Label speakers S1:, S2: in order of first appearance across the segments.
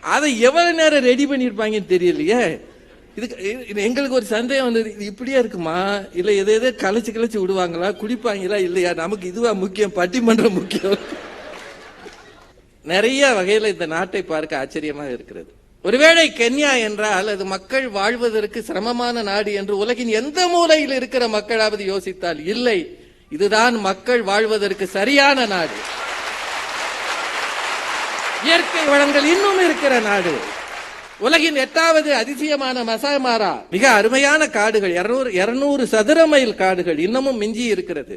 S1: அதை எவ்வளவு நேரம் ரெடி பண்ணியிருப்பாங்கன்னு தெரியலையே. இதுக்கு எங்களுக்கு ஒரு சந்தேகம் வந்தது. இது இப்படியே இருக்குமா? இல்லை எதை எதை கலைச்சு கலைச்சு விடுவாங்களா? குடிப்பாங்களா? இல்லையா? நமக்கு இதுவா முக்கியம் பட்டிமன்றம் முக்கியம். நிறைய வகையில இந்த நாட்டை பார்க்க ஆச்சரியமாக இருக்கிறது. ஒருவேளை கென்யா என்றால் அது மக்கள் வாழ்வதற்கு சிரமமான நாடு என்று உலகின் எந்த மூலையில் இருக்கிற மக்களாவது யோசித்தால் இல்லை. இதுதான் மக்கள் வாழ்வதற்கு சரியான நாடு. இயற்கை வளங்கள் இன்னும் இருக்கிற நாடு. உலகின் எட்டாவது அதிசயமான மசாமாரா மிக அருமையான காடுகள் இருநூறு இருநூறு சதுர மைல் காடுகள் இன்னமும் மிஞ்சி இருக்கிறது.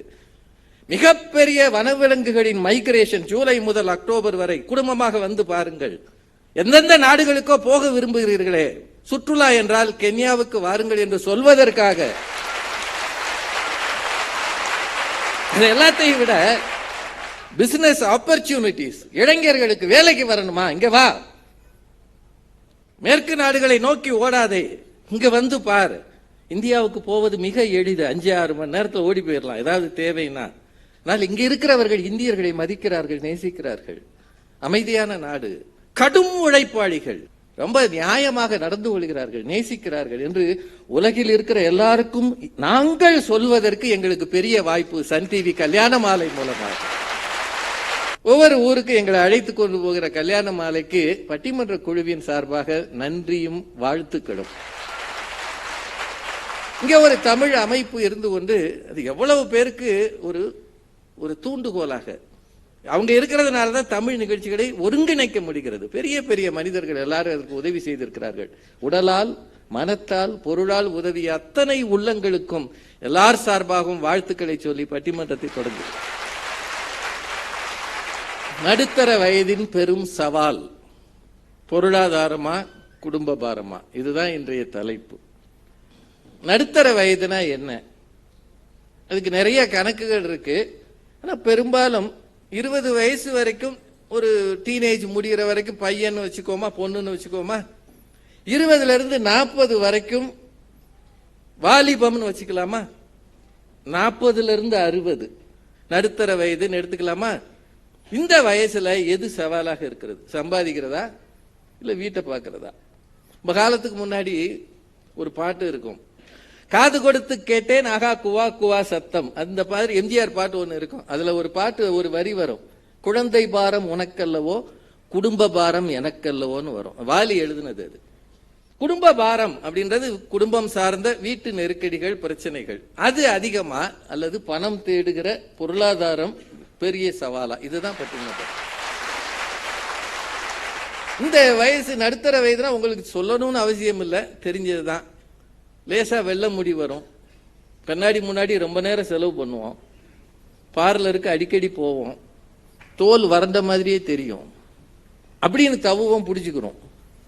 S1: மிகப்பெரிய வனவிலங்குகளின் மைக்ரேஷன் ஜூலை முதல் அக்டோபர் வரை குடும்பமாக வந்து பாருங்கள். எந்தெந்த நாடுகளுக்கோ போக விரும்புகிறீர்களே சுற்றுலா என்றால் கென்யாவுக்கு வாருங்கள் என்று சொல்வதற்காக. எல்லாத்தையும் விட பிசினஸ் ஆப்பர்ச்சுனிட்டிஸ் இளைஞர்களுக்கு வேலைக்கு வரணுமா? இங்க வா. மேற்கு நாடுகளை நோக்கி ஓடாதே. இங்க வந்து பார். இந்தியாவுக்கு போவது மிக எளிது. அஞ்சு ஆறு மணி நேரத்தில் ஓடி போயிடலாம் ஏதாவது தேவைன்னா. ஆனால் இங்க இருக்கிறவர்கள் இந்தியர்களை மதிக்கிறார்கள் நேசிக்கிறார்கள். அமைதியான நாடு. கடும் உழைப்பாளிகள். ரொம்ப நியாயமாக நடந்து கொள்கிறார்கள் நேசிக்கிறார்கள் என்று உலகில் இருக்கிற எல்லாருக்கும் நாங்கள் சொல்வதற்கு எங்களுக்கு பெரிய வாய்ப்பு. சன் டிவி கல்யாண மாலை மூலமாக. ஒவ்வொரு ஊருக்கு எங்களை அழைத்து கொண்டு போகிற கல்யாண மாலைக்கு பட்டிமன்ற குழுவின் சார்பாக நன்றியும் வாழ்த்துக்களும். இங்கே ஒரு தமிழ் அமைப்பு இருந்து கொண்டு அது எவ்வளவு பேருக்கு ஒரு ஒரு தூண்டுகோலாக. அவங்க இருக்கிறதுனால தான் தமிழ் நிகழ்ச்சிகளை ஒருங்கிணைக்க முடிகிறது. பெரிய பெரிய மனிதர்கள் எல்லாரும் அதற்கு உதவி செய்திருக்கிறார்கள். உடலால் மனத்தால் பொருளால் உதவிய அத்தனை உள்ளங்களுக்கும் எல்லார் சார்பாகவும் வாழ்த்துக்களை சொல்லி பட்டிமன்றத்தை தொடங்குகிறேன் நடுத்தர வயதின் பெரும் சவால் பொருளாதாரமா குடும்ப பாரமா இதுதான் இன்றைய தலைப்பு. நடுத்தர வயதுனா என்ன? அதுக்கு நிறைய கணக்குகள் இருக்கு. ஆனா பெரும்பாலும் இருபது வயசு வரைக்கும் ஒரு டீனேஜ் முடிகிற வரைக்கும் பையன் வச்சுக்கோமா பொண்ணுன்னு வச்சுக்கோமா இருபதுல இருந்து நாற்பது வரைக்கும் வாலிபம்னு வச்சுக்கலாமா? நாற்பதுல இருந்து அறுபது. நடுத்தர வயதுன்னு எடுத்துக்கலாமா? இந்த வயசுல எது சவாலாக இருக்கிறது? சம்பாதிக்கிறதா? இல்ல வீட்டை பார்க்கறதா? நம்ம காலத்துக்கு முன்னாடி ஒரு பாட்டு இருக்கும். காது கொடுத்து கேட்டேன் ஆகா குவா குவா சத்தம். அந்த மாதிரி எம்ஜிஆர் பாட்டு ஒன்று இருக்கும். அதுல ஒரு பாட்டு ஒரு வரி வரும். குழந்தை பாரம் உனக்கல்லவோ குடும்ப பாரம் எனக்கல்லவோன்னு வரும். வாலி எழுதுனது அது. குடும்ப பாரம் அப்படின்றது குடும்பம் சார்ந்த வீட்டு நெருக்கடிகள் பிரச்சனைகள். அது அதிகமா அல்லது பணம் தேடுகிற பொருளாதாரம் பெரிய சவாலா? இதுதான் பட்டிமன்றம் இந்த வயசு நடுத்தர வயதுனா உங்களுக்கு சொல்லணும்னு அவசியம் இல்லை. தெரிஞ்சதுதான். லேசா வெள்ள முடி வரும். கண்ணாடி முன்னாடி ரொம்ப நேரம் செலவு பண்ணுவோம். பார்லருக்கு அடிக்கடி போவோம். தோல் வறண்ட மாதிரியே தெரியும். அப்படின்னு தவுவம் பிடிச்சிக்கிறோம்.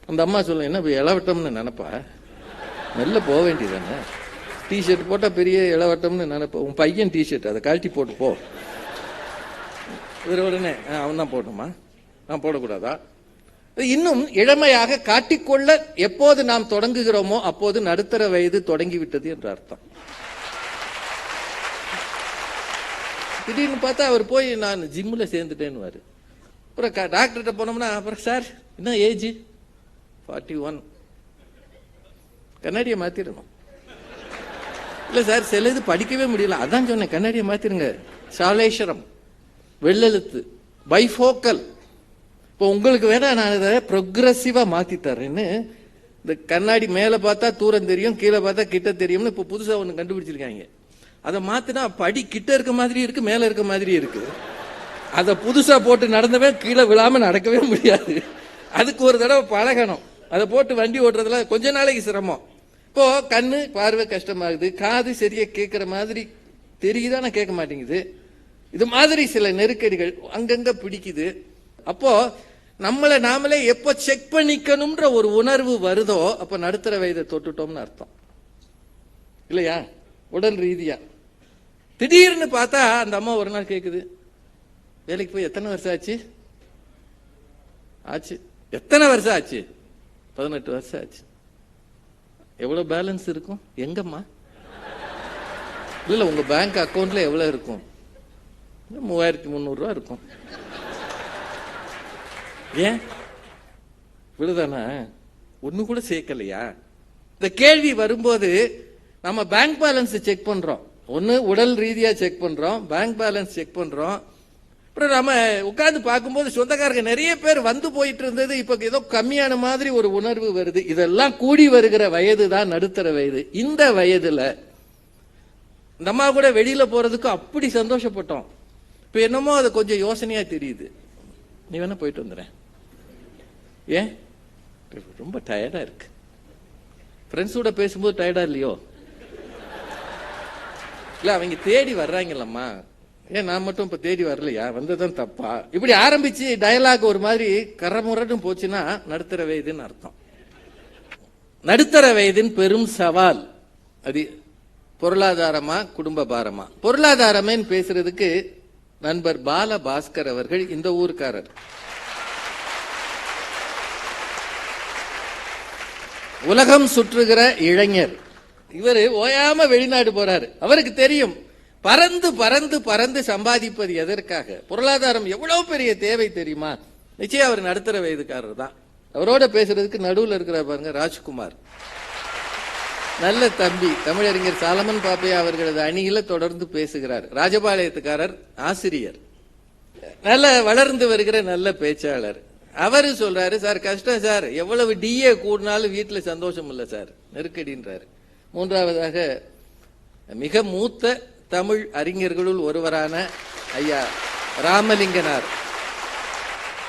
S1: அந்த அம்மா சொல்லும் என்ன இப்ப இளவட்டம்னு நினைப்பா? மெல்ல போக வேண்டியதானே டிஷர்ட் போட்டால் பெரிய இளவட்டம்னு நினைப்பா. உன் பையன் டிஷர்ட் அதை கழட்டி போட்டு போ. இவர் உடனே அவன் தான் போடணுமா? நான் போடக்கூடாதா? இன்னும் இளமையாக காட்டிக்கொள்ள எப்போது நாம் தொடங்குகிறோமோ அப்போது நடுத்தர வயது தொடங்கிவிட்டது என்று அர்த்தம். திடீர்னு பார்த்தா அவர் போய் நான் ஜிம்மில் சேர்ந்துட்டேன்னு அப்புறம் க- டாக்டர்கிட்ட போனோம்னா அப்புறம் சார் என்ன ஏஜ் ஃபார்ட்டி ஒன் கண்ணாடியை மாத்திரணும். இல்லை சார் சில இது படிக்கவே முடியல. அதான் சொன்னேன் கண்ணாடியை மாத்திருங்க. சாலேஸ்வரம். வெள்ளெழுத்து. பைஃபோக்கல் இப்போ உங்களுக்கு வேணா நான் இதை ப்ரொக்ரஸிவாக மாற்றி தரேன்னு இந்த கண்ணாடி மேலே பார்த்தா தூரம் தெரியும் கீழே பார்த்தா கிட்ட தெரியும்னு இப்போ புதுசாக ஒன்று கண்டுபிடிச்சிருக்காங்க. அதை மாற்றினா படி கிட்ட இருக்க மாதிரி இருக்கு மேலே இருக்க மாதிரி இருக்கு. அதை புதுசாக போட்டு நடந்தவன் கீழே விழாமல் நடக்கவே முடியாது. அதுக்கு ஒரு தடவை பழகணும். அதை போட்டு வண்டி ஓட்டுறதுல கொஞ்ச நாளைக்கு சிரமம். இப்போ கண்ணு பார்வை கஷ்டமாகுது காது சரியா கேட்குற மாதிரி தெரியுதா? நான் கேட்க மாட்டேங்குது. இது மாதிரி சில நெருக்கடிகள் அங்கங்க பிடிக்குது. அப்போ நம்மளை நாமளே எப்போ செக் பண்ணிக்கணும்ன்ற ஒரு உணர்வு வருதோ அப்ப நடுத்தர வயதை தொட்டுட்டோம்னு அர்த்தம். இல்லையா? உடல் ரீதியா. திடீர்னு பார்த்தா அந்த அம்மா ஒரு நாள் கேக்குது. வேலைக்கு போய் எத்தனை வருஷம் ஆச்சு? ஆச்சு. எத்தனை வருஷம் ஆச்சு? பதினெட்டு வருஷம் ஆச்சு. எவ்வளவு பேலன்ஸ் இருக்கும்? எங்கம்மா? இல்ல உங்க பேங்க் அக்கௌண்ட்டில் எவ்வளவு இருக்கும்? மூவாயிரத்தி முந்நூறு இருக்கும். ஏன்? இவ்வளவுதானா ஒன்று கூட சேர்க்கலையா? இந்த கேள்வி வரும்போது நம்ம பேங்க் பேலன்ஸ் செக் பண்றோம். ஒன்று உடல் ரீதியாக செக் பண்றோம் பேங்க் பேலன்ஸ் செக் பண்றோம். அப்புறம் நம்ம உட்காந்து பார்க்கும்போது சொந்தக்காரங்க நிறைய பேர் வந்து போயிட்டு இருந்தது. இப்போ ஏதோ கம்மியான மாதிரி ஒரு உணர்வு வருது. இதெல்லாம் கூடி வருகிற வயது தான் நடுத்தர வயது. இந்த வயதுல இந்த அம்மா கூட வெளியில போறதுக்கு அப்படி சந்தோஷப்பட்டோம். இப்ப என்னமோ அது கொஞ்சம் யோசனையா தெரியுது. நீ வேணா போயிட்டு வந்துடுறேன் ஏன்? ரொம்ப டயர்டா இருக்கு. ஃப்ரெண்ட்ஸோட பேசும்போது டயர்டா இல்லையோ? இல்ல அவங்க தேடி வர்றாங்கல்லம்மா. ஏன் நான் மட்டும் இப்ப தேடி வரலையா? வந்ததும் தப்பா. இப்படி ஆரம்பிச்சு டயலாக் ஒரு மாதிரி கரமுரட்டும் போச்சுன்னா நடுத்தர வயதுன்னு அர்த்தம். நடுத்தர வயதின் பெரும் சவால். அது பொருளாதாரமா குடும்ப பாரமா? பொருளாதாரமேன்னு பேசுறதுக்கு நண்பர் பால பாஸ்கர் அவர்கள் இந்த ஊர்க்காரர். உலகம் சுற்றுகிற இளைஞர். இவர் ஓயாம வெளிநாடு போறாரு. அவருக்கு தெரியும். பறந்து பறந்து பறந்து சம்பாதிப்பது எதற்காக? பொருளாதாரம் எவ்வளவு பெரிய தேவை தெரியுமா? நிச்சயம் அவர் நடுத்தர வயதுக்காரர் தான் அவரோட பேசுறதுக்கு நடுவுல இருக்கிற பாருங்க ராஜ்குமார். நல்ல தம்பி தமிழறிஞர் சாலமன் பாப்பையா அவர்களது அணியில தொடர்ந்து பேசுகிறார். ராஜபாளையத்துக்காரர் ஆசிரியர். நல்ல வளர்ந்து வருகிற நல்ல பேச்சாளர். அவரு சொல்றாரு சார் கஷ்டம் சார். எவ்வளவு டிஏ கூடினாலும் வீட்டில் சந்தோஷம் இல்லை சார். நெருக்கடின்றாரு. மூன்றாவதாக மிக மூத்த தமிழ் அறிஞர்களுள் ஒருவரான ஐயா ராமலிங்கனார்.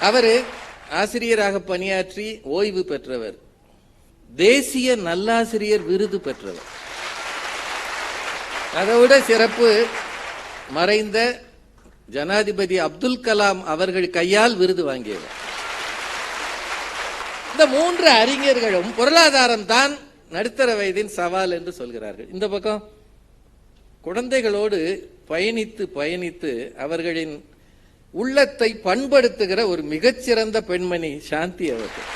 S1: அவரு ஆசிரியராக பணியாற்றி ஓய்வு பெற்றவர். தேசிய நல்லாசிரியர் விருது பெற்றவர். அதை விட சிறப்பு மறைந்த ஜனாதிபதி அப்துல் கலாம் அவர்கள் கையால் விருது வாங்கியவர். இந்த மூன்று அறிஞர்களும் பொருளாதாரம் தான் நடுத்தர வயதின் சவால் என்று சொல்கிறார்கள். இந்த பக்கம் குழந்தைகளோடு பயணித்து பயணித்து அவர்களின் உள்ளத்தை பண்படுத்துகிற ஒரு மிகச்சிறந்த பெண்மணி சாந்தி அவர்கள்.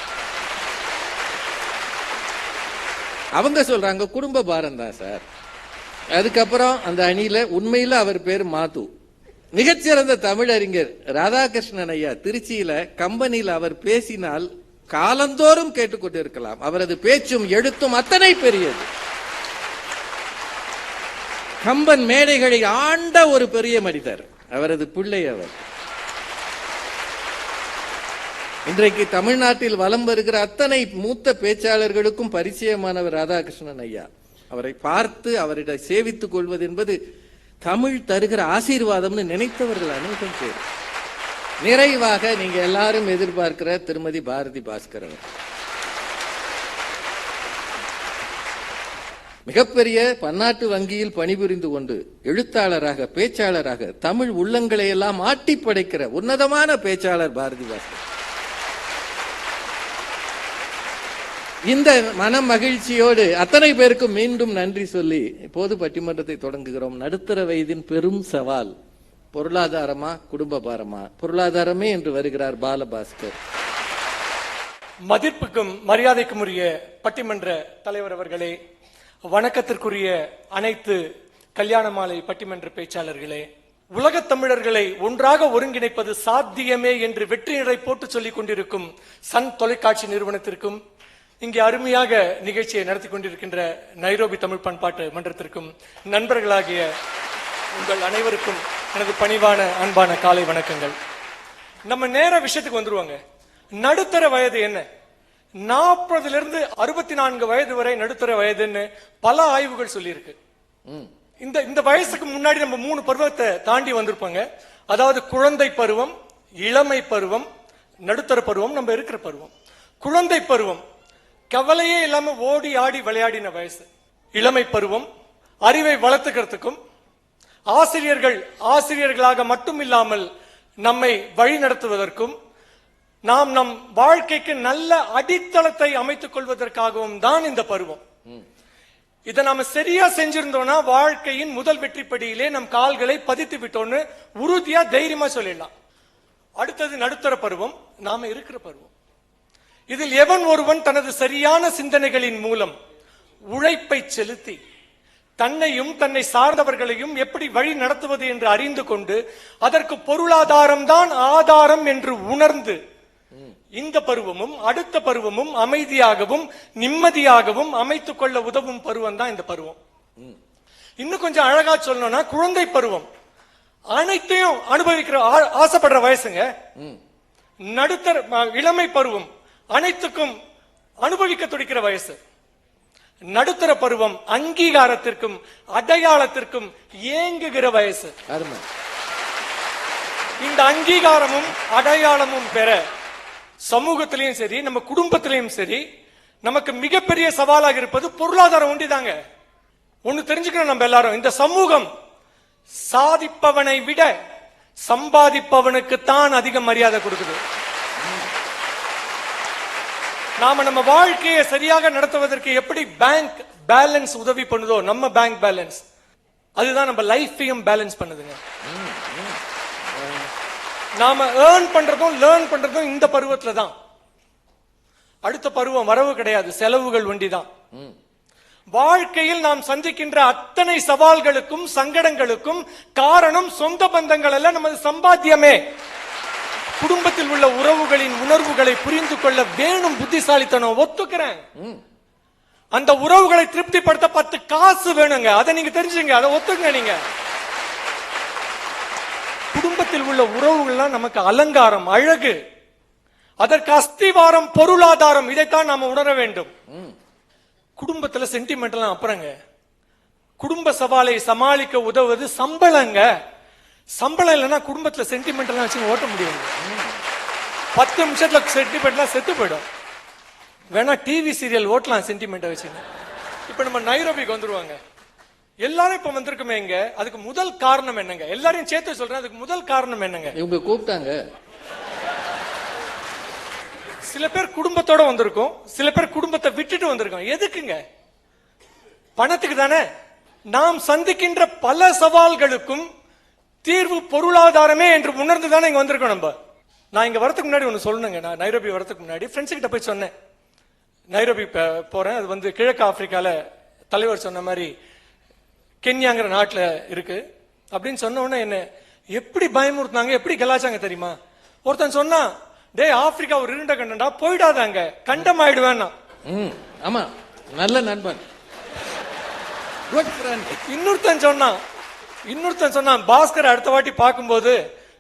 S1: அவங்க சொல்றாங்க குடும்ப பாரம் தான் சார். அதுக்கப்புறம் அந்த அணியில உண்மையில அவர் பேர் மாது. மிகச்சிறந்த தமிழறிஞர் ராதாகிருஷ்ணன் ஐயா திருச்சியில கம்பெனியில் அவர் பேசினால் காலந்தோறும் கேட்டுக்கொண்டிருக்கலாம். அவரது பேச்சும் எழுத்தும் அத்தனை பெரியது. கம்பன் மேடைகளை ஆண்ட ஒரு பெரிய மனிதர். அவரது பிள்ளை அவர். இன்றைக்கு தமிழ்நாட்டில் வலம் வருகிற அத்தனை மூத்த பேச்சாளர்களுக்கும் பரிச்சயமானவர் ராதாகிருஷ்ணன் ஐயா. அவரை பார்த்து அவரிட சேவித்துக் கொள்வது என்பது தமிழ் தருகிற ஆசீர்வாதம்னு நினைத்தவர்கள் அனைவரும் பேர். நிறைவாக நீங்க எல்லாரும் எதிர்பார்க்கிற திருமதி பாரதி பாஸ்கரன் மிகப்பெரிய பன்னாட்டு வங்கியில் பணிபுரிந்து கொண்டு எழுத்தாளராக பேச்சாளராக தமிழ் உள்ளங்களை எல்லாம் ஆட்டி படைக்கிற உன்னதமான பேச்சாளர் பாரதி பாஸ்கர். இந்த மன மகிழ்ச்சியோடு அத்தனை பேருக்கும் மீண்டும் நன்றி சொல்லி இப்போது பட்டிமன்றத்தை தொடங்குகிறோம். நடுத்தர வயதின் பெரும் சவால் பொருளாதாரமா குடும்ப பாரமா? பொருளாதாரமே என்று வருகிறார் பாலபாஸ்கர்.
S2: மதிப்புக்கும் மரியாதைக்கும் உரிய பட்டிமன்ற தலைவர் அவர்களே வணக்கத்திற்குரிய அனைத்து கல்யாண மாலை பட்டிமன்ற பேச்சாளர்களே உலகத் தமிழர்களை ஒன்றாக ஒருங்கிணைப்பது சாத்தியமே என்று வெற்றி நிறை போட்டு சொல்லிக் கொண்டிருக்கும் சன் தொலைக்காட்சி நிறுவனத்திற்கும் இங்கே அருமையாக நிகழ்ச்சியை நடத்தி கொண்டிருக்கின்ற நைரோபி தமிழ் பண்பாட்டு மன்றத்திற்கும் நண்பர்களாகிய உங்கள் அனைவருக்கும் எனது பணிவான அன்பான காலை வணக்கங்கள். நம்ம நேர விஷயத்துக்கு வந்துருவாங்க. நடுத்தர வயது என்ன? நாற்பதுல இருந்து அறுபத்தி நான்கு வயது வரை நடுத்தர வயதுன்னு பல ஆய்வுகள் சொல்லியிருக்கு. இந்த இந்த வயசுக்கு முன்னாடி நம்ம மூணு பருவத்தை தாண்டி வந்திருப்பாங்க. அதாவது குழந்தை பருவம் இளமை பருவம் நடுத்தர பருவம் நம்ம இருக்கிற பருவம். குழந்தை பருவம் கவலையே இல்லாம ஓடி ஆடி விளையாடின வயசு. இளமை பருவம் அறிவை வளர்த்துக்கிறதுக்கும் ஆசிரியர்கள் ஆசிரியர்களாக மட்டும் இல்லாமல் நம்மை வழி நடத்துவதற்கும் நாம் நம் வாழ்க்கைக்கு நல்ல அடித்தளத்தை அமைத்துக் கொள்வதற்காகவும் தான் இந்த பருவம். இதை நாம சரியா செஞ்சிருந்தோம்னா வாழ்க்கையின் முதல் வெற்றி படியிலே நம் கால்களை பதித்து விட்டோம்னு உறுதியா தைரியமா சொல்லிடலாம். அடுத்தது நடுத்தர பருவம் நாம இருக்கிற பருவம். இதில் எவன் ஒருவன் தனது சரியான சிந்தனைகளின் மூலம் உழைப்பை செலுத்தி தன்னையும் தன்னை சார்ந்தவர்களையும் எப்படி வழி நடத்துவது என்று அறிந்து கொண்டு அதற்கு பொருளாதாரம் தான் ஆதாரம் என்று உணர்ந்து இந்த பருவமும் அடுத்த பருவமும் அமைதியாகவும் நிம்மதியாகவும் அமைத்துக் கொள்ள உதவும் பருவம் தான் இந்த பருவம். இன்னும் கொஞ்சம் அழகா சொல்லணும்னா குழந்தை பருவம். அனைத்தையும் அனுபவிக்கிற ஆசைப்படுற வயசுங்க. நடுத்தர இளமை பருவம். அனைத்துக்கும் அனுபவிக்க துடிக்கிற வயசு. நடுத்தர பருவம் அங்கீகாரத்திற்கும் அடையாளத்திற்கும் ஏங்குகிற வயசு. இந்த அங்கீகாரமும் அடையாளமும் பெற சமூகத்திலையும் சரி நம்ம குடும்பத்திலையும் சரி நமக்கு மிகப்பெரிய சவாலாக இருப்பது பொருளாதாரம் ஒண்டிதாங்க. ஒண்ணு தெரிஞ்சுக்கணும் நம்ம எல்லாரும். இந்த சமூகம் சாதிப்பவனை விட சம்பாதிப்பவனுக்கு தான் அதிக மரியாதை கொடுக்குது. நாம நம்ம வாழ்க்கையை சரியாக நடத்துவதற்கு எப்படி பேங்க் பேலன்ஸ் உதவி பண்ணுதோ நம்ம பேங்க் பேலன்ஸ் அதுதான் நம்ம லைஃப்பையும் பேலன்ஸ் பண்ணுதுங்க. நாம ஏர்ன் பண்றதும் லேர்ன் பண்றதும் இந்த பருவத்துல தான். அடுத்த பருவம் வரவு கிடையாது செலவுகள் ஒண்டிதான் வாழ்க்கையில் நாம் சந்திக்கின்ற அத்தனை சவால்களுக்கும் சங்கடங்களுக்கும் காரணம் சொந்த பந்தங்கள் எல்லாம் நமது சம்பாத்தியமே. குடும்பத்தில் உள்ள உறவுகளின் உணர்வுகளை புரிந்து கொள்ள வேணும் புத்திசாலித்தனம். ஒத்துக்கிறேன். அந்த உறவுகளை திருப்திப்படுத்த பத்து காசு வேணுங்க. அதை நீங்க தெரிஞ்சுங்க அதை ஒத்துங்க நீங்க. குடும்பத்தில் உள்ள உறவுகள்லாம் நமக்கு அலங்காரம் அழகு. அதற்கு அஸ்திவாரம் பொருளாதாரம். இதைத்தான் நாம உணர வேண்டும். குடும்பத்துல சென்டிமெண்ட்லாம் அப்புறங்க. குடும்ப சவாலை சமாளிக்க உதவுவது சம்பளங்க. சம்பளம் இல்லைன்னா குடும்பத்துல சென்டிமெண்ட் எல்லாம் வச்சு ஓட்ட முடியாது. பத்து நிமிஷத்துல சென்டிமெண்ட்லாம் செத்து போயிடும். வேணா டிவி சீரியல் ஓட்டலாம் சென்டிமெண்ட்டை வச்சுங்க இப்ப நம்ம நைரோபிக்கு வந்துருவாங்க. எல்லாரும் இப்ப வந்திருக்குமே இங்க. அதுக்கு முதல் காரணம் என்னங்க? எல்லாரையும் சேர்த்து சொல்றேன். அதுக்கு முதல் காரணம் என்னங்க?
S1: இவங்க கூப்பிட்டாங்க.
S2: சில பேர் குடும்பத்தோட வந்திருக்கோம். சில பேர் குடும்பத்தை விட்டுட்டு வந்திருக்கோம். எதுக்குங்க? பணத்துக்கு தானே. நாம் சந்திக்கின்ற பல சவால்களுக்கும் தீர்வு பொருளாதாரமே என்று உணர்ந்து தானே இங்க வந்திருக்கோம் நம்ம? நான் இங்க வரதுக்கு முன்னாடி ஒன்னு சொல்லணுங்க. நான் நைரோபி வரதுக்கு முன்னாடி ஃப்ரெண்ட்ஸ் கிட்ட போய் சொன்னேன். நைரோபி ப- போறேன். அது வந்து கிழக்கு ஆப்பிரிக்கால தலைவர் சொன்ன மாதிரி கென்யாங்கிற நாட்டுல இருக்கு. அப்படின்னு சொன்ன உடனே என்ன எப்படி பயமுறுத்தினாங்க? எப்படி கலாச்சாங்க தெரியுமா? ஒருத்தன் சொன்னா டேய் ஆப்பிரிக்கா ஒரு இருண்ட கண்டா போயிடாதாங்க. கண்டம்
S1: ம் ஆமா. நல்ல நண்பன்.
S2: இன்னொருத்தன் சொன்னான் இன்னொருத்தன் சொன்னான் பாஸ்கர் அடுத்த வாட்டி பார்க்கும்போது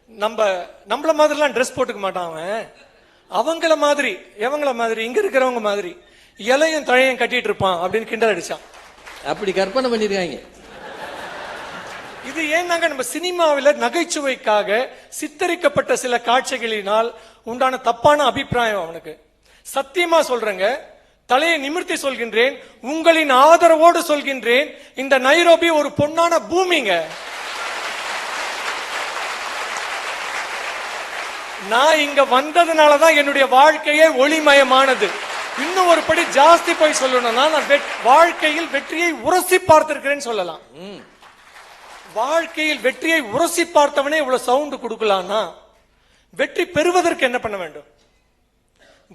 S2: நம்ம நம்மள மாதிரிலாம் ட்ரெஸ் போட்டுக்க மாட்டான் அவன். அவங்கள மாதிரி எவங்கள மாதிரி இங்க இருக்கிறவங்க மாதிரி இலையும் தழையும் கட்டிட்டு இருப்பான் அப்படின்னு கிண்டல் அடிச்சான்.
S1: அப்படி கற்பனை பண்ணிருக்காங்க.
S2: இது ஏன்னாங்க நம்ம சினிமாவில் நகைச்சுவைக்காக சித்தரிக்கப்பட்ட சில காட்சிகளினால் உண்டான தப்பான அபிப்பிராயம் அவனுக்கு. சத்தியமா சொல்றேங்க தலையை நிமிர்த்தி சொல்கின்றேன் உங்களின் ஆதரவோடு சொல்கின்றேன் இந்த நைரோபி ஒரு பொன்னான பூமிங்க. நான் இங்க வந்ததுனால தான் என்னுடைய வாழ்க்கையே ஒளிமயமானது. இன்னும் ஒரு படி ஜாஸ்தி போய் சொல்லணும்னா நான் வாழ்க்கையில் வெற்றியை உரசி பார்த்திருக்கிறேன்னு சொல்லலாம். வாழ்க்கையில் வெற்றியை உரசி பார்த்தவனே இவ்வளவு சவுண்ட் கொடுக்கலாம்னா வெற்றி பெறுவதற்கு என்ன பண்ண வேண்டும்?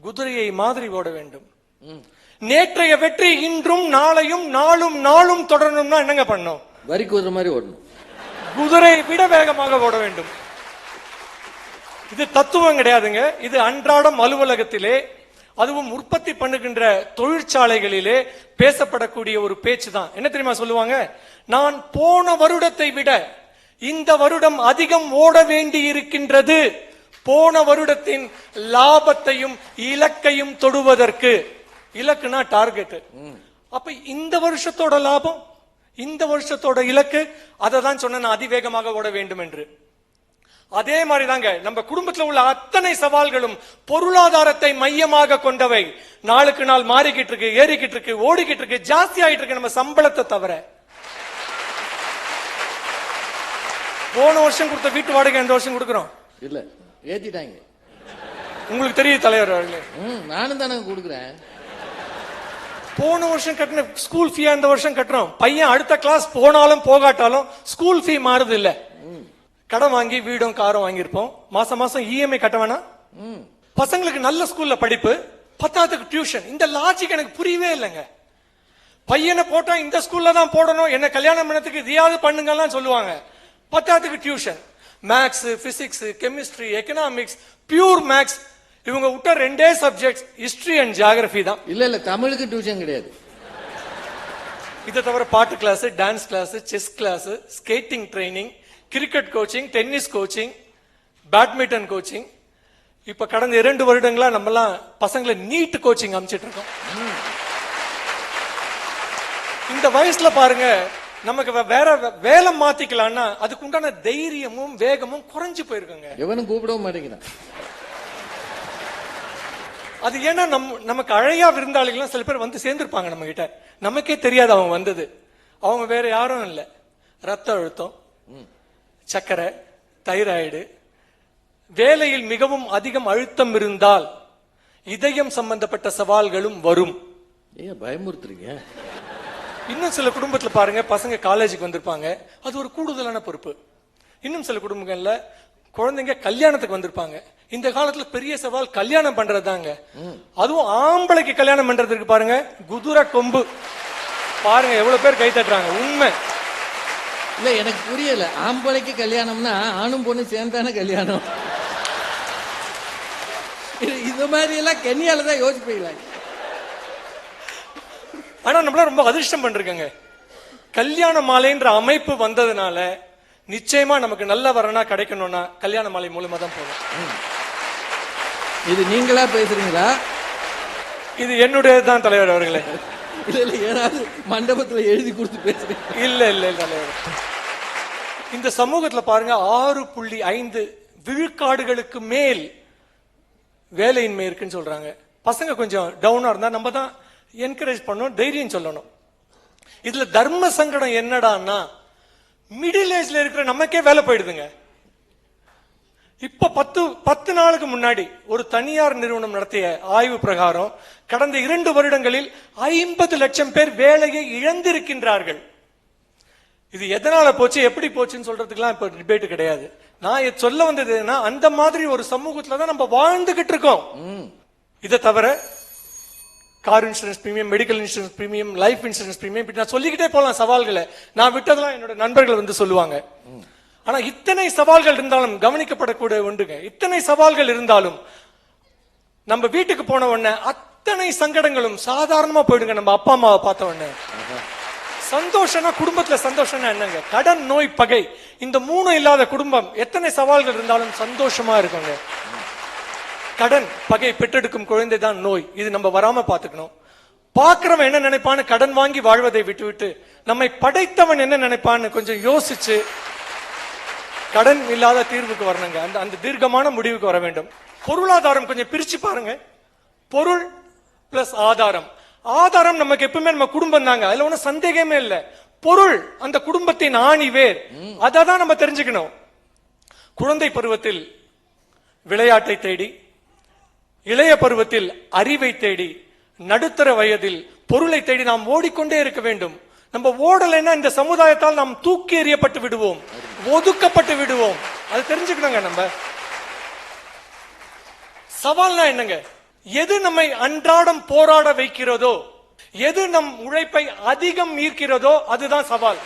S2: குதிரையை மாதிரி ஓட வேண்டும். நேற்றைய வெற்றி இன்றும் நாளையும் நாளும் நாளும் தொடரணும்னா என்னங்க பண்ணும்
S1: வரி குதிரை மாதிரி ஓடணும்.
S2: குதிரை விட வேகமாக ஓட வேண்டும். இது தத்துவம் கிடையாதுங்க. இது அன்றாடம் அலுவலகத்திலே அதுவும் உற்பத்தி பண்ணுகின்ற தொழிற்சாலைகளிலே பேசப்படக்கூடிய ஒரு பேச்சு தான் என்ன தெரியுமா சொல்லுவாங்க? நான் போன வருடத்தை விட இந்த வருடம் அதிகம் ஓட வேண்டி இருக்கின்றது போன வருடத்தின் லாபத்தையும் இலக்கையும் தொடுவதற்கு. இலக்குனா டார்கெட் அப்ப இந்த வருஷத்தோட லாபம் இந்த வருஷத்தோட இலக்கு அதை தான் சொன்ன அதிவேகமாக ஓட வேண்டும் என்று. அதே மாதிரி தாங்க நம்ம குடும்பத்துல உள்ள அத்தனை சவால்களும் பொருளாதாரத்தை மையமாக கொண்டவை. நாளுக்கு நாள் மாறிக்கிட்டு இருக்கு ஏறிக்கிட்டு இருக்கு ஓடிக்கிட்டு இருக்கு ஜாஸ்தி ஆயிட்டு இருக்கு நம்ம சம்பளத்தை தவிர. போன வருஷம் கொடுத்த வீட்டு வாடகை இந்த வருஷம் கொடுக்குறோம்.
S1: இல்ல ஏத்திட்டாங்க.
S2: உங்களுக்கு தெரியும் தலைவர்
S1: நானும் தானே கொடுக்குறேன்.
S2: போன வருஷம் கட்டின ஸ்கூல் ஃபீ இந்த வருஷம் கட்டுறோம். பையன் அடுத்த கிளாஸ் போனாலும் போகாட்டாலும் ஸ்கூல் ஃபீ மாறுது இல்ல கடன் வாங்கி வீடும் காரும் வாங்கியிருப்போம். மாசம் மாசம் இஎம்ஐ கட்ட வேணாம்.
S1: ம்
S2: பசங்களுக்கு நல்ல ஸ்கூல்ல படிப்பு. பத்தாவதுக்கு டியூஷன் இந்த லாஜிக் எனக்கு புரியவே இல்லைங்க. பையனை போட்டா இந்த ஸ்கூல்ல தான் போடணும். என்ன கல்யாணம் பண்ணதுக்கு இதையாவது பண்ணுங்கலாம் சொல்லுவாங்க. பத்தாவதுக்கு tuition maths physics chemistry economics pure maths இவங்க விட்ட ரெண்டே சப்ஜெக்ட் ஹிஸ்டரி அண்ட் ஜியாகிரபி தான்.
S1: இல்ல இல்ல தமிழுக்கு டியூஷன் கிடையாது.
S2: இதை தவிர பாட்டு class dance class chess class skating training cricket coaching tennis coaching badminton coaching இப்ப கடந்த இரண்டு வருடங்களா நம்மலாம் பசங்களை நீட் கோச்சிங் அமைச்சிட்டு இருக்கோம். இந்த வயசுல பாருங்க நமக்கு வேற வேலை மாத்திக்கலாம்னா அதுக்கு உண்டான தைரியமும் வேகமும் குறைஞ்சு போயிருக்குங்க.
S1: எவனும் கூப்பிடவும் மாட்டேங்கிறான்.
S2: அது ஏன்னா நம் நமக்கு அழையா விருந்தாளிகள்லாம் சில பேர் வந்து சேர்ந்திருப்பாங்க நம்ம கிட்ட நமக்கே தெரியாது அவங்க வந்தது. அவங்க வேற யாரும் இல்ல. ரத்த அழுத்தம் சர்க்கரை தைராய்டு. வேலையில் மிகவும் அதிகம் அழுத்தம் இருந்தால் இதயம் சம்பந்தப்பட்ட சவால்களும் வரும்.
S1: ஏன் பயமுறுத்துறீங்க?
S2: இன்னும் சில குடும்பத்துல பாருங்க பசங்க காலேஜுக்கு வந்திருப்பாங்க. அது ஒரு கூடுதலான பொறுப்பு. இன்னும் சில குடும்பங்கள்ல குழந்தைங்க கல்யாணத்துக்கு வந்திருப்பாங்க. இந்த காலத்துல பெரிய சவால் கல்யாணம் பண்றதுதாங்க. அதுவும் ஆம்பளைக்கு கல்யாணம் பண்றதுக்கு பாருங்க. குதிரை கொம்பு. பாருங்க எவ்வளவு பேர் கை தட்டுறாங்க. உண்மை.
S1: இல்ல எனக்கு புரியல. ஆம்பளைக்கு கல்யாணம்னா ஆணும் பொண்ணு சேர்ந்தானே கல்யாணம். இது- இந்த மாதிரி எல்லாம் கென்யால தான் யோசிப்பீங்களா?
S2: ஆனா நம்மள ரொம்ப அதிர்ஷ்டம் பண்ணிருக்கங்க. கல்யாண மாலைன்ற அமைப்பு வந்ததுனால நிச்சயமா நமக்கு நல்ல வரனா கிடைக்கணும்னா கல்யாண மாலை மூலமா தான் போகும்
S1: இது நீங்களா பேசுறீங்களா?
S2: இது என்னுடைய தான் தலைவர் அவர்களே.
S1: இல்ல இல்ல ஏதாவது மண்டபத்துல எழுதி கொடுத்து பேசுறீங்க.
S2: இல்ல இல்ல தலைவர். இந்த சமூகத்துல பாருங்க ஆறு புள்ளி ஐந்து விழுக்காடுகளுக்கு மேல் வேலையின்மை இருக்குன்னு சொல்றாங்க. பசங்க கொஞ்சம் டவுனா இருந்தா நம்ம தான் என்கரேஜ் பண்ணணும் தைரியம் சொல்லணும். இதுல தர்ம சங்கடம் என்னடான்னா மிடில் ஏஜ்ல இருக்கிற நமக்கே வேலை போயிடுதுங்க. இப்ப பத்து பத்து நாளுக்கு முன்னாடி ஒரு தனியார் நிறுவனம் நடத்திய ஆய்வு பிரகாரம் கடந்த இரண்டு வருடங்களில் ஐம்பது லட்சம் பேர் வேலையை இழந்திருக்கின்றார்கள். இது எதனால போச்சு எப்படி போச்சுன்னு சொல்றதுக்குலாம் இப்ப டிபேட் கிடையாது. நான் சொல்ல வந்தது என்னன்னா அந்த மாதிரி ஒரு சமூகத்துல தான் நம்ம வாழ்ந்துகிட்டு இருக்கோம். இதை தவிர car insurance premium medical insurance premium life insurance premium இப்படி நான் சொல்லிக்கிட்டே போலாம் சவால்களை. நான் விட்டதெல்லாம் என்னோட நண்பர்கள் வந்து சொல்லுவாங்க. ஆனா இத்தனை சவால்கள் இருந்தாலும் கவனிக்கப்படக்கூடிய ஒன்றுங்க. இத்தனை சவால்கள் இருந்தாலும் நம்ம வீட்டுக்கு போன உடனே அத்தனை சங்கடங்களும் சாதாரணமா போயிடுங்க நம்ம அப்பா அம்மாவை பார்த்த உடனே. சந்தோஷம்னா குடும்பத்துல சந்தோஷம்னா என்னங்க? கடன் நோய் பகை. இந்த மூணு இல்லாத குடும்பம் எத்தனை சவால்கள் இருந்தாலும் சந்தோஷமா இருக்குங்க. கடன் பகை பெற்றெடுக்கும் குழந்தை தான் நோய். இது நம்ம வராம பாத்துக்கணும் பார்க்கிறவன் என்ன நினைப்பான்னு கடன் வாங்கி வாழ்வதை விட்டுவிட்டு நம்மை படைத்தவன் என்ன நினைப்பான்னு கொஞ்சம் யோசிச்சு கடன் இல்லாத தீர்வுக்கு வரணுங்க. அந்த அந்த தீர்க்கமான முடிவுக்கு வர வேண்டும். பொருளாதாரம் கொஞ்சம் பிரிச்சு பாருங்க. பொருள் பிளஸ் ஆதாரம். ஆதாரம் நமக்கு எப்பவுமே நம்ம குடும்பம் தாங்க. அதுல ஒண்ணும் சந்தேகமே இல்ல. பொருள் அந்த குடும்பத்தின் ஆணி வேர். அதை தான் நம்ம தெரிஞ்சுக்கணும். குழந்தை பருவத்தில் விளையாட்டை தேடி இளைய பருவத்தில் அறிவை தேடி நடுத்தர வயதில் பொருளை தேடி நாம் ஓடிக்கொண்டே இருக்க வேண்டும். நம்ம ஓடலைன்னா இந்த சமுதாயத்தால் நாம் தூக்கி எறியப்பட்டு விடுவோம். ஒதுக்கப்பட்டு விடுவோம். அது தெரிஞ்சுக்கணுங்க நம்ம. சவால்னா என்னங்க? எது நம்மை அன்றாடம் போராட வைக்கிறதோ எது நம் உழைப்பை அதிகம் ஈர்க்கிறதோ அதுதான் சவால்.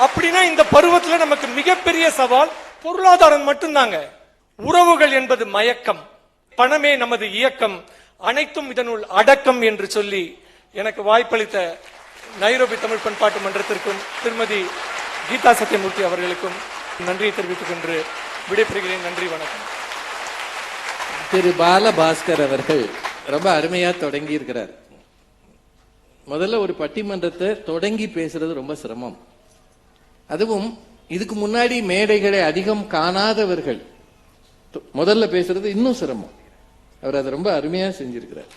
S2: அப்படின்னா இந்த பருவத்துல நமக்கு மிகப்பெரிய சவால் பொருளாதாரம் மட்டும்தாங்க. உறவுகள் என்பது மயக்கம். பணமே நமது இயக்கம். அனைத்தும் இதனுள் அடக்கம் என்று சொல்லி எனக்கு வாய்ப்பளித்த நைரோபி தமிழ் பண்பாட்டு மன்றத்திற்கும் திருமதி கீதா சத்யமூர்த்தி அவர்களுக்கும் நன்றியை தெரிவித்துக் கொண்டு விடைபெறுகிறேன். நன்றி வணக்கம்.
S1: திரு பாலபாஸ்கர் அவர்கள் ரொம்ப அருமையா தொடங்கி இருக்கிறார் முதல்ல ஒரு பட்டிமன்றத்தை தொடங்கி பேசுறது ரொம்ப சிரமம். அதுவும் இதுக்கு முன்னாடி மேடைகளை அதிகம் காணாதவர்கள் முதல்ல பேசுறது இன்னும் சிரமம். அவர் அதை ரொம்ப அருமையா செஞ்சிருக்கிறார்.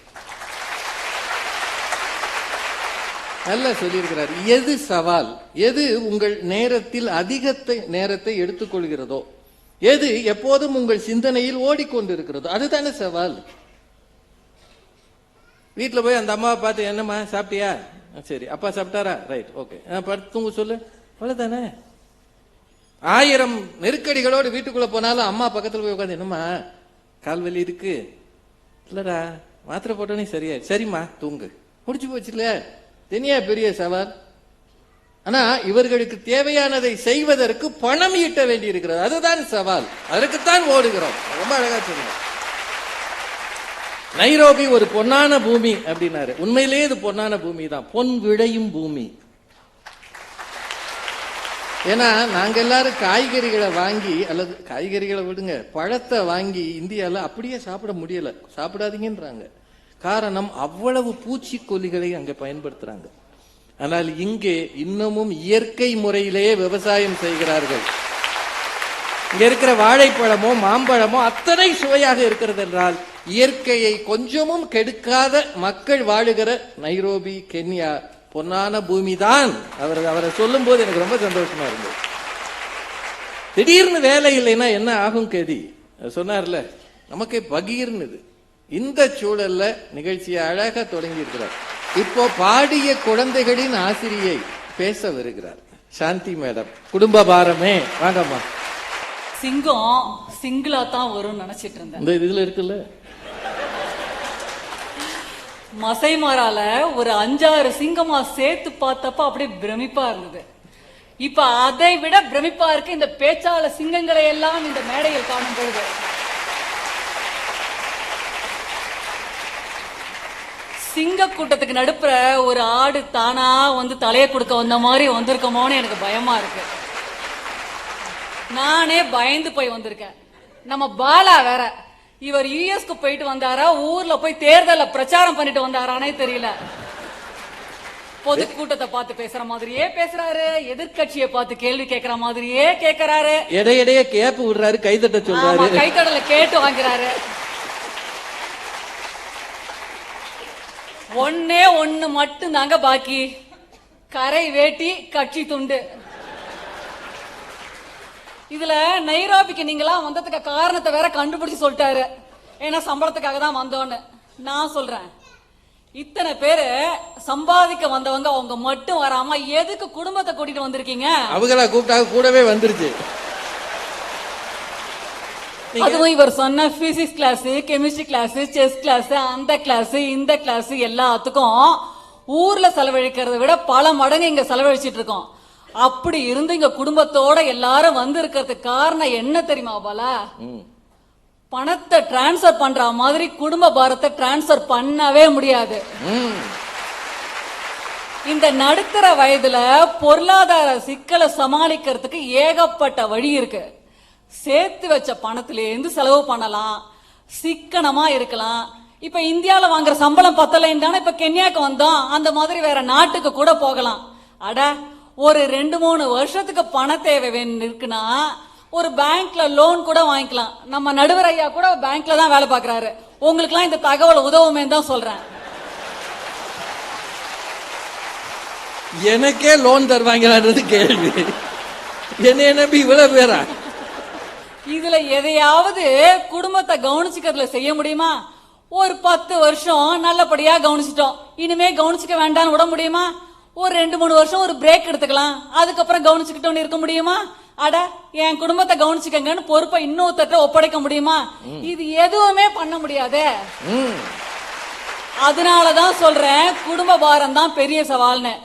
S1: நல்லா சொல்லியிருக்கிறார். எது சவால்? எது உங்கள் நேரத்தில் அதிகத்தை நேரத்தை எடுத்துக்கொள்கிறதோ? எது எப்போதும் உங்கள் சிந்தனையில் ஓடிக்கொண்டிருக்கிறதோ? அதுதானே சவால். வீட்டில் போய் அந்த அம்மாவை பார்த்து என்னம்மா சாப்பிட்டியா? "ஆ, சரி. அப்பா சாப்பிட்டாரா? Right okay. படுத்து தூங்க சொல்லு. அவ்வளோதானே ஆயிரம் நெருக்கடிகளோடு வீட்டுக்குள்ள போனாலும் அம்மா பக்கத்தில் போய் உட்காந்து என்னம்மா கால் வலி இருக்கு. இல்லடா மாத்திரை போட்டோன்னே சரியா சரிம்மா தூங்கு. முடிச்சு இல்லையா? தெனியா பெரிய சவால். ஆனா இவர்களுக்கு தேவையானதை செய்வதற்கு பணம் ஈட்ட வேண்டி இருக்கிறது அதுதான் சவால். அதற்குத்தான் ஓடுகிறோம். ரொம்ப அழகா சொல்லுங்க நைரோபி ஒரு பொன்னான பூமி அப்படின்னாரு. உண்மையிலேயே இது பொன்னான பூமி தான் பொன் விளையும் பூமி. ஏன்னா நாங்க எல்லாரும் காய்கறிகளை வாங்கி அல்லது காய்கறிகளை விடுங்க பழத்தை வாங்கி இந்தியாவில் அப்படியே சாப்பிட முடியல. சாப்பிடாதீங்கன்றாங்க. காரணம் அவ்வளவு பூச்சிக்கொல்லிகளை அங்க பயன்படுத்துறாங்க. ஆனால் இங்கே இன்னமும் இயற்கை முறையிலேயே விவசாயம் செய்கிறார்கள். இங்க இருக்கிற வாழைப்பழமோ மாம்பழமோ அத்தனை சுவையாக இருக்கிறது என்றால் இயற்கையை கொஞ்சமும் கெடுக்காத மக்கள் வாழுகிற நைரோபி கென்யா பொன்னான பூமி தான் அவர் அவரை சொல்லும் போது எனக்கு ரொம்ப சந்தோஷமா இருந்தது. திடீர்னு வேலை இல்லைன்னா என்ன ஆகும் கேதி? அவர் சொன்னார்ல நமக்கே பகீர்னுது இந்த சூழல்ல நிகழ்ச்சியை அழகா தொடங்கி இருக்கிறார். இப்போ பாடிய குழந்தைகளின் ஆசிரியை பேச வருகிறார். சாந்தி மேடம் குடும்ப பாரமே. வாங்கம்மா.
S3: சிங்கம் சிங்கிளா தான் வரும்னு நினைச்சிட்டு இருந்தேன்.
S1: இந்த இதுல இருக்குல்ல?
S3: மசைமாரால ஒரு அஞ்சாறு சிங்கமா சேர்த்து பார்த்தப்ப அப்படியே பிரமிப்பா இருந்தது. இப்ப அதை விட பிரமிப்பா இருக்கு இந்த பேச்சாள சிங்கங்களை எல்லாம் இந்த மேடையில் காணும் பொழுது. சிங்க கூட்டத்துக்கு நடுப்புற ஒரு ஆடு தானா வந்து தலையை கொடுக்க வந்த மாதிரி வந்திருக்கமோன்னு எனக்கு பயமா இருக்கு. நானே பயந்து போய் வந்திருக்கேன். நம்ம பாலா வேற. இவர் யுஎஸ்க்கு போயிட்டு வந்தாரா ஊர்ல போய் தேர்தல்ல பிரச்சாரம் பண்ணிட்டு வந்தாரானே தெரியல. பொதுக்கூட்டத்தை பார்த்து பேசுற மாதிரியே பேசுறாரு எதிர்க்கட்சியை பார்த்து கேள்வி கேட்கிற மாதிரியே கேக்குறாரு.
S1: இடையிடையே கேப்பு விடுறாரு கைதட்ட சொல்றாரு.
S3: கைத்தடல கேட்டு வாங்குறாரு. ஒன்னே ஒன்னு மட்டும் தாங்க பாக்கி. கரை வேட்டி கட்சி துண்டு. இதுல நைரோபிக்கு நீங்களாம் வந்ததுக்கு காரணத்தை வேற கண்டுபிடிச்சு சொல்லிட்டாரு. ஏன்னா சம்பளத்துக்காக தான் வந்தோன்னு. நான் சொல்றேன். இத்தனை பேரு சம்பாதிக்க வந்தவங்க அவங்க மட்டும் வராம எதுக்கு குடும்பத்தை கூட்டிட்டு வந்திருக்கீங்க?
S1: அவங்கள கூப்பிட்டாங்க கூடவே வந்துருச்சு.
S3: அதுவும் இவர் சொன்ன physics class chemistry class chess class அந்த கிளாஸ் இந்த கிளாஸ் எல்லாத்துக்கும் ஊர்ல செலவழிக்கிறத விட பல மடங்கு இங்க செலவழிச்சிட்டு இருக்கோம் அப்படி இருந்து இங்க குடும்பத்தோட எல்லாரும் வந்து இருக்கிறதுக்கு காரணம் என்ன தெரியுமா பாலா. பணத்தை டிரான்ஸ்ஃபர் பண்ற மாதிரி குடும்ப பாரத்தை டிரான்ஸ்ஃபர் பண்ணவே முடியாது. இந்த நடுத்தர வயதுல பொருளாதார சிக்கலை சமாளிக்கிறதுக்கு ஏகப்பட்ட வழி இருக்கு சேர்த்து வச்ச பணத்திலேருந்து செலவு பண்ணலாம். சிக்கனமா இருக்கலாம். இப்ப இந்தியாவில் வாங்குற சம்பளம் பத்தலைன்னு தானே இப்ப கென்யாக்கு வந்தோம். அந்த மாதிரி வேற நாட்டுக்கு கூட போகலாம். அட ஒரு ரெண்டு மூணு வருஷத்துக்கு பண தேவை வேணும் இருக்குன்னா ஒரு பேங்க்ல லோன் கூட வாங்கிக்கலாம். நம்ம நடுவர் ஐயா கூட பேங்க்ல தான் வேலை பார்க்கறாரு. உங்களுக்குலாம் இந்த தகவல் உதவுமே தான் சொல்றேன்.
S1: எனக்கே லோன் தருவாங்களான்றது கேள்வி. என்னைய நம்பி இவ்வளவு பேரா?
S3: இதுல எதையாவது குடும்பத்தை கவனிச்சுக்கிறதுல செய்ய முடியுமா? ஒரு பத்து வருஷம் நல்லபடியா கவனிச்சிட்டோம். இனிமே கவனிச்சுக்க வேண்டாம்னு விட முடியுமா? ஒரு ரெண்டு மூணு வருஷம் ஒரு பிரேக் எடுத்துக்கலாம். அதுக்கப்புறம் கவனிச்சுக்கிட்டோன்னு இருக்க முடியுமா? அட என் குடும்பத்தை கவனிச்சுக்கங்கன்னு பொறுப்பை இன்னொருத்தட்ட ஒப்படைக்க முடியுமா? இது எதுவுமே பண்ண முடியாதே. அதனாலதான் சொல்றேன் குடும்ப பாரம் தான் பெரிய சவால்னு.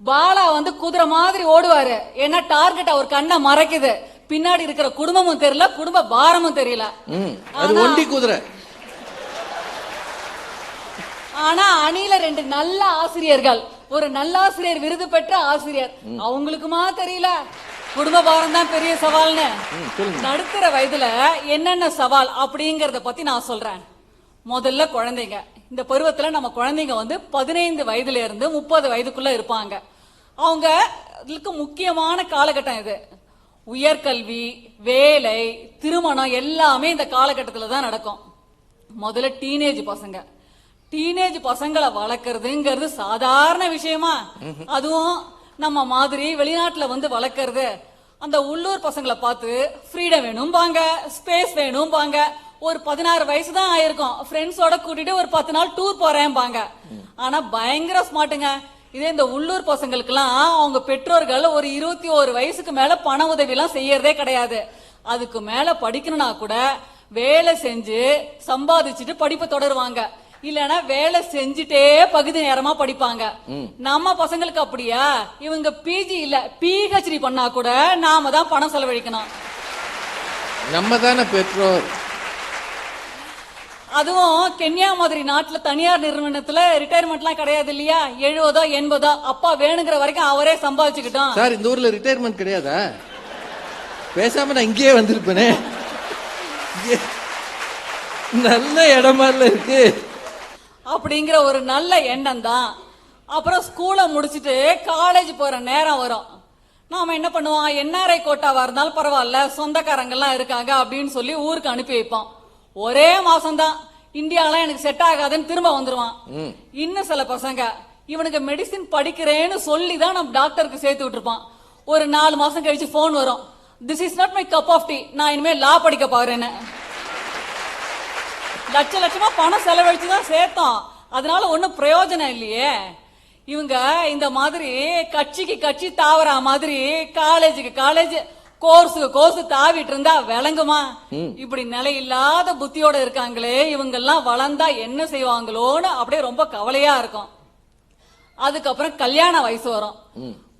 S3: பாலா வந்து குதிரை மாதிரி ஓடுவாரு. ஏன்னா டார்கெட் அவர் கண்ணை மறைக்குது. பின்னாடி இருக்கிற குடும்பமும் தெரியல குடும்ப பாரமும் தெரியல.
S1: அது ஒண்டி குதிரை.
S3: ஆனா அணில ரெண்டு நல்ல ஆசிரியர்கள். ஒரு நல்ல ஆசிரியர் விருது பெற்ற ஆசிரியர். அவங்களுக்குமா தெரியல? குடும்ப பாரம் தான் பெரிய சவால்னு. நடுத்தர வயதுல என்னென்ன சவால் அப்படிங்கறத பத்தி நான் சொல்றேன். முதல்ல குழந்தைங்க. இந்த பருவத்துல நம்ம குழந்தைங்க வந்து பதினைந்து வயதுல இருந்து முப்பது வயதுக்குள்ள இருப்பாங்க. அவங்க முக்கியமான காலகட்டம் இது. உயர்கல்வி வேலை திருமணம் எல்லாமே இந்த காலகட்டத்தில் தான் நடக்கும். முதல்ல டீனேஜ் பசங்க. டீனேஜ் பசங்களை வளர்க்கறதுங்கிறது சாதாரண விஷயமா? அதுவும் நம்ம மாதிரி வெளிநாட்டுல வந்து வளர்க்கறது. அந்த உள்ளூர் பசங்களை பார்த்து ஃப்ரீடம் வேணும்பாங்க ஸ்பேஸ் வேணும்பாங்க. ஒரு பதினாறு வயசு தான் ஆயிருக்கும். ஃப்ரெண்ட்ஸோட கூட்டிட்டு ஒரு பத்து நாள் டூர் போறேன்பாங்க. ஆனா பயங்கர ஸ்மார்ட்டுங்க இதே இந்த உள்ளூர் பசங்களுக்கெல்லாம் அவங்க பெற்றோர்கள் ஒரு இருபத்தி ஒரு வயசுக்கு மேல பண உதவி எல்லாம் செய்யறதே கிடையாது. அதுக்கு மேல படிக்கணும்னா கூட வேலை செஞ்சு சம்பாதிச்சுட்டு படிப்பை தொடருவாங்க. இல்லனா வேலை செஞ்சுட்டே பகுதி நேரமா படிப்பாங்க. நம்ம பசங்களுக்கு அப்படியா? இவங்க பிஜி இல்ல பிஹெச்டி பண்ணா கூட நாம தான் பணம் செலவழிக்கணும்.
S1: நம்ம தானே பெற்றோர்.
S3: அதுவும் கென்யா மாதிரி நாட்டுல தனியார் நிறுவனத்துல ரிட்டையர்மெண்ட்லாம் கிடையாது இல்லையா? எழுபதோ எண்பதோ அப்பா வேணுங்கிற வரைக்கும் அவரே சம்பாதிச்சுக்கிட்டோம்
S1: சார் இந்த ஊர்ல ரிட்டையர்மெண்ட் கிடையாதா? பேசாம நான் இங்கேயே வந்திருப்பேனே. நல்ல இடமால இருக்கு.
S3: அப்படிங்கிற ஒரு நல்ல எண்ணம் தான். அப்புறம் ஸ்கூலை முடிச்சிட்டு காலேஜ் போற நேரம் வரும். நாம என்ன பண்ணுவோம்? என்ஆர்ஐ கோட்டாவா இருந்தாலும் பரவாயில்ல சொந்தக்காரங்க எல்லாம் இருக்காங்க அப்படின்னு சொல்லி ஊருக்கு அனுப்பி வைப்போம். ஒரே மாசம்தான். இந்தியாலாம் எனக்கு செட் ஆகாதுன்னு திரும்ப வந்துருவான். இன்னும் சில பசங்க இவனுக்கு மெடிசின் படிக்கிறேன்னு சொல்லி தான் நம்ம டாக்டருக்கு சேர்த்து விட்டுருப்பான். ஒரு நாலு மாசம் கழிச்சு ஃபோன் வரும். This is not my cup of tea நான் இனிமேல் லா படிக்க பாக்குறேன்னு லட்ச லட்சமா பணம் செலவழிச்சு தான் சேர்த்தோம். அதனால ஒண்ணும் பிரயோஜனம் இல்லையே. இவங்க இந்த மாதிரி கட்சிக்கு கட்சி தாவற மாதிரி காலேஜுக்கு காலேஜ் கோர்ஸுக்கு கோர்ஸ் தாவிட்டு இருந்தா விளங்குமா? இப்படி நிலையில்லாத புத்தியோட இருக்காங்களே இவங்க எல்லாம் வளர்ந்தா என்ன செய்வாங்களோன்னு அப்படியே ரொம்ப கவலையா இருக்கும். அதுக்கப்புறம் கல்யாண வயசு வரும்.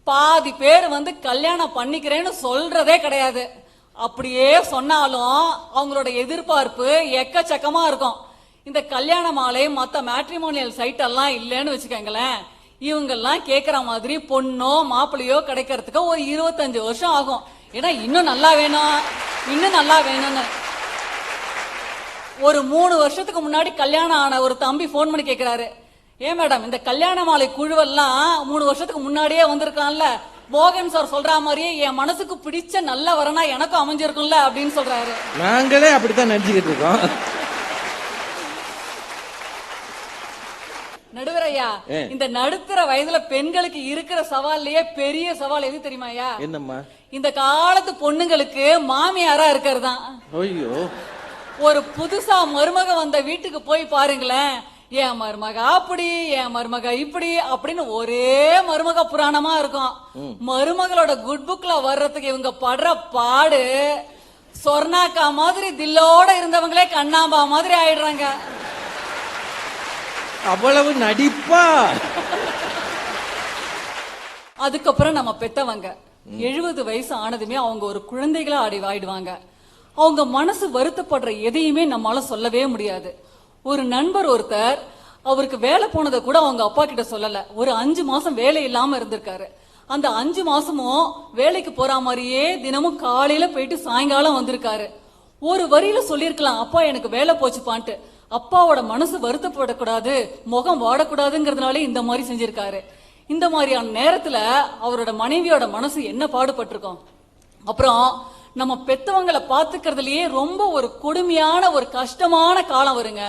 S3: பாதி பேர் வந்து கல்யாணம் பண்ணிக்கிறேன்னு சொல்றதே கிடையாது. அப்படியே சொன்னாலும் அவங்களோட எதிர்பார்ப்பு எக்கச்சக்கமா இருக்கும். இந்த கல்யாண மாலை மத்த மேட்ரிமோனியல் சைட் எல்லாம் இல்லைன்னு வச்சுக்கோங்களேன். இவங்கெல்லாம் கேக்குற மாதிரி பொண்ணோ மாப்பிள்ளையோ கிடைக்கிறதுக்கு ஒரு இருபத்தஞ்சு வருஷம் ஆகும். ஏன்னா இன்னும் நல்லா வேணும். இன்னும் நல்லா வேணும்னு. ஒரு மூணு வருஷத்துக்கு முன்னாடி கல்யாணம் ஆன ஒரு தம்பி ஃபோன் பண்ணி கேட்கிறாரு ஏன் மேடம் இந்த கல்யாண மாலை குழுவெல்லாம் மூணு வருஷத்துக்கு முன்னாடியே வந்திருக்கான்ல. மோகன் சார் சொல்ற மாதிரியே என் மனசுக்கு பிடிச்ச நல்ல வரனா எனக்கும் அமைஞ்சிருக்கும்ல அப்படின்னு சொல்றாரு.
S1: நாங்களே அப்படித்தான் நினைச்சுக்கிட்டு இருக்கோம்.
S3: நடுவரையா. இந்த நடுத்தர வயதுல பெண்களுக்கு இருக்கிற சவால்லயே பெரிய சவால் எது தெரியுமாயா
S1: என்னம்மா?
S3: இந்த காலத்து பொண்ணுங்களுக்கு மாமியாரா இருக்கிறது
S1: ஐயோ.
S3: ஒரு புதுசா மருமக வந்த வீட்டுக்கு போய் பாருங்களேன். என் மருமக அப்படி என் மருமக இப்படி அப்படின்னு ஒரே மருமக புராணமா இருக்கும். மருமகளோட குட் புக்ல வர்றதுக்கு இவங்க படுற பாடு சொர்ணாக்கா மாதிரி தில்லோட இருந்தவங்களே கண்ணாம்பா மாதிரி ஆயிடுறாங்க.
S1: அவ்வளவு நடிப்பா?
S3: அதுக்கப்புறம் நம்ம பெத்தவங்க. எழுபது வயசு ஆனதுமே அவங்க ஒரு குழந்தைகளா ஆடி ஆயிடுவாங்க அவங்க மனசு வருத்தப்படுற எதையுமே நம்மளால சொல்லவே முடியாது. ஒரு நண்பர் ஒருத்தர் அவருக்கு வேலை போனதை கூட அவங்க அப்பா கிட்ட சொல்லல. ஒரு அஞ்சு மாசம் வேலை இல்லாம இருந்திருக்காரு. அந்த அஞ்சு மாசமும் வேலைக்கு போற மாதிரியே தினமும் காலையில போயிட்டு சாயங்காலம் வந்திருக்காரு. ஒரு வரியில சொல்லியிருக்கலாம் அப்பா எனக்கு வேலை போச்சுப்பான்ட்டு. அப்பாவோட மனசு வருத்தப்படக்கூடாது முகம் வாடக்கூடாதுங்கிறதுனாலே இந்த மாதிரி செஞ்சிருக்காரு. இந்த மாதிரியான நேரத்துல அவரோட மனைவியோட மனசு என்ன பாடுபட்டிருக்கோம்? அப்புறம் நம்ம பெத்தவங்களை பாத்துக்கிறதுலயே ரொம்ப ஒரு கொடுமையான ஒரு கஷ்டமான காலம் வருங்க.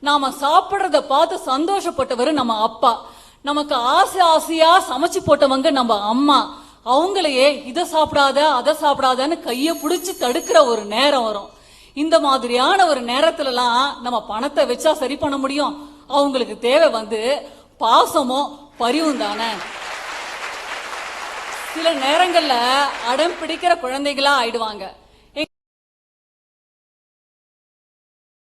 S3: நாம சாப்பிடுறத பார்த்து சந்தோஷப்பட்டவர் நம்ம அப்பா. நமக்கு ஆசை ஆசையா சமைச்சு போட்டவங்க நம்ம அம்மா. அவங்களையே இதை சாப்பிடாத அதை சாப்பிடாதன்னு கையை பிடிச்சி தடுக்கிற ஒரு நேரம் வரும். இந்த மாதிரியான ஒரு நேரத்துலலாம் நம்ம பணத்தை வச்சா சரி பண்ண முடியும். அவங்களுக்கு தேவை வந்து பாசமும் பரிவும் தானே. சில நேரங்களில் அடம் பிடிக்கிற குழந்தைகளா ஆயிடுவாங்க.